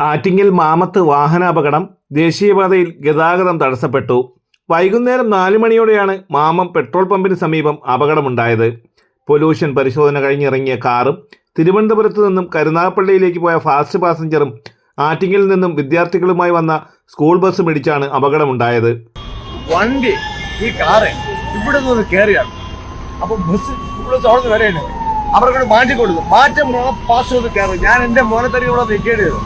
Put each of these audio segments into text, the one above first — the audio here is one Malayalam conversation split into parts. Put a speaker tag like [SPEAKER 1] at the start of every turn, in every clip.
[SPEAKER 1] ആറ്റിങ്ങൽ മാമത്ത് വാഹനാപകടം ദേശീയപാതയിൽ ഗതാഗതം തടസ്സപ്പെട്ടു. വൈകുന്നേരം നാല് മണിയോടെയാണ് മാമം പെട്രോൾ പമ്പിന് സമീപം അപകടമുണ്ടായത്. പൊല്യൂഷൻ പരിശോധന കഴിഞ്ഞിറങ്ങിയ കാറും തിരുവനന്തപുരത്ത് നിന്നും കരുനാഗപ്പള്ളിയിലേക്ക് പോയ ഫാസ്റ്റ് പാസഞ്ചറും ആറ്റിങ്ങലിൽ നിന്നും വിദ്യാർത്ഥികളുമായി വന്ന സ്കൂൾ ബസ് ഇടിച്ചാണ് അപകടമുണ്ടായത്.
[SPEAKER 2] വണ്ടി ഈ കാറ് ഇവിടെ നിന്ന് കയറിയാണ് അപ്പൊ ബസ് ഇവിടെ തുറന്ന് വരെയാണ്. അവർക്ക് മാറ്റി കൊടുക്കും മാറ്റം പാസ് ഞാൻ എന്റെ മോനെ തെറി ഇവിടെ നിൽക്കേണ്ടി വരും.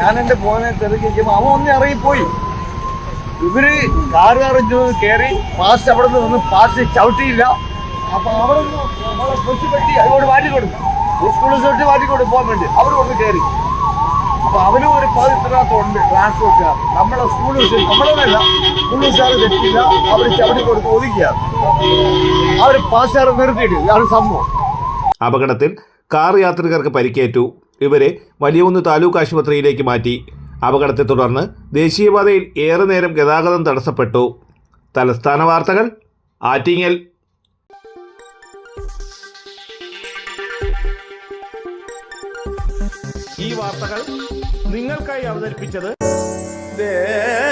[SPEAKER 2] ഞാൻ എന്റെ ഫോനെ തെറിക്കുമ്പോൾ അവൻ ഒന്നേ ഇറങ്ങിപ്പോയി. ഇവർ കാറ് അറിഞ്ഞു കയറി പാസ് അവിടെ നിന്ന് വന്ന് പാസ് ചവിട്ടിയില്ല. അപ്പൊ അവിടെ നിന്ന് ബസ് പറ്റി അതുകൊണ്ട് മാറ്റി കൊടുക്കും. സ്കൂളിൽ തൊട്ട് മാറ്റി കൊടുക്കും പോകാൻ വേണ്ടി അവർ കൊണ്ട് കയറി അപ്പൊ അവനും ഒരു പതിനകത്തുണ്ട് ട്രാൻസ്പോർട്ടുകാർ നമ്മളെ സ്കൂളിൽ നമ്മളല്ല സാറ് തെറ്റില്ല. അവർ ചവിട്ടി കൊടുത്ത് ഒതുക്കിയ അവർ പാസ്സാറ് നിർത്തിയിട്ട് ഇതാണ് സംഭവം.
[SPEAKER 1] അപകടത്തിൽ കാർ യാത്രികർക്ക് പരിക്കേറ്റു. ഇവരെ വലിയകുന്ന് താലൂക്ക് ആശുപത്രിയിലേക്ക് മാറ്റി. അപകടത്തെ തുടർന്ന് ദേശീയപാതയിൽ ഏറെ നേരം ഗതാഗതം തടസ്സപ്പെട്ടു. തലസ്ഥാന വാർത്തകൾ ആറ്റിങ്ങൽ. ഈ വാർത്തകൾ നിങ്ങൾക്കായി അവതരിപ്പിച്ചത്
[SPEAKER 3] Arabian